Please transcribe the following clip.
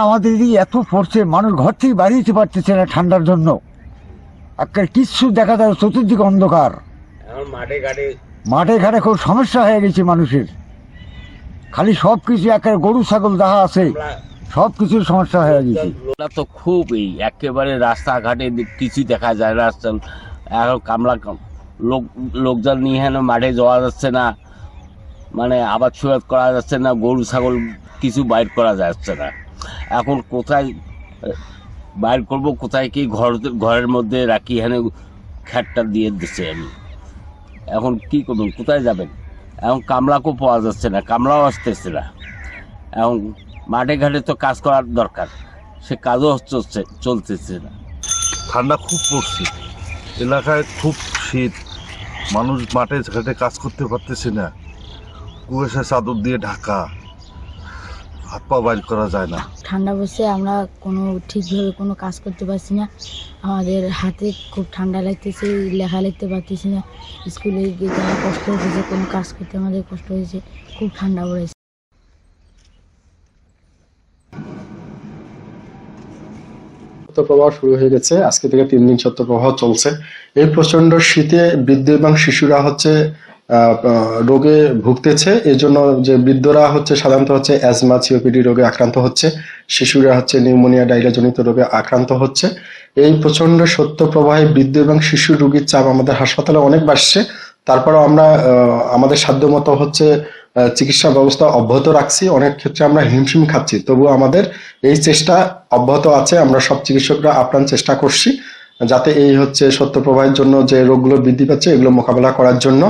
আমাদের এত পড়ছে মানুষ ঘর থেকে বাড়িতে পারতেছে না ঠান্ডার জন্য। একটা কিচ্ছু দেখা যায় চতুর্দিকে অন্ধকার। মাঠে ঘাটে মাঠে ঘাটে খুব সমস্যা হয়ে গেছে মানুষের। খালি সব কিছু একটা গরু ছাগল দেখা আছে সব কিছুর সমস্যা হয়ে গেছে। তো খুবই একেবারে রাস্তাঘাটে কিছুই দেখা যায় না। রাস্তা এখন কামলা লোক লোকজন নিয়ে হেন মাঠে যাওয়া যাচ্ছে না। মানে আবাদ সুবাদ করা যাচ্ছে না গরু ছাগল কিছু বাইর করা যাচ্ছে না। এখন কোথায়, বাইর করব, কোথায় কি ঘর, ঘরের মধ্যে রাখি, এখানে খ্যাটটা দিয়ে দিচ্ছে আমি। এখন কি করবেন? কোথায় যাবেন? এখন কামলাকেও পাওয়া যাচ্ছে না, কামলাও আসতেছে না। এখন মাঠে ঘাটে তো কাজ করার দরকার, সে কাজও চলছে, চলতেছে না। ঠান্ডা খুব পড়ছে, এলাকায় খুব শীত, মানুষ মাঠে ঘাটে কাজ করতে পারতেছে না। কুয়াশা চাদর দিয়ে ঢাকা হাত পা বাইর করা যায় না। ঠান্ডা বসে আমরা কোনো ঠিকভাবে কোনো কাজ করতে পারছি না। আমাদের হাতে খুব ঠান্ডা লাগতেছে লেখা লিখতে পারতেছি না। স্কুলে গিয়ে কষ্ট হয়েছে কোনো কাজ করতে আমাদের কষ্ট হয়েছে খুব ঠান্ডা পড়েছে। শৈত্যপ্রবাহ শুরু হয়ে গেছে আজকে থেকে তিন দিন শৈত্যপ্রবাহ চলছে। এই প্রচণ্ড শীতে বৃদ্ধ এবং শিশুরা হচ্ছে রোগে ভুগতেছে। এই জন্য যে বৃদ্ধরা হচ্ছে সাধারণত হচ্ছে অ্যাজমা, সিওপিডি রোগে আক্রান্ত হচ্ছে। শিশুরা হচ্ছে নিউমোনিয়া ডায়রিয়া জনিত রোগে আক্রান্ত হচ্ছে। এই প্রচণ্ড সত্য প্রবাহে বৃদ্ধ এবং শিশু রোগীর চাপ আমাদের হাসপাতালে অনেক বাড়ছে। তারপরেও আমরা আমাদের সাধ্যমতো হচ্ছে চিকিৎসা ব্যবস্থা অব্যাহত রাখছি। অনেক ক্ষেত্রে আমরা হিমশিম খাচ্ছি। তবু আমাদের এই চেষ্টা অব্যাহত আছে। আমরা সব চিকিৎসকরা আপ্রাণ চেষ্টা করছি, যাতে এই হচ্ছে সত্য প্রবাহের জন্য যে রোগগুলো বৃদ্ধি পাচ্ছে, এগুলো মোকাবেলা করার জন্য।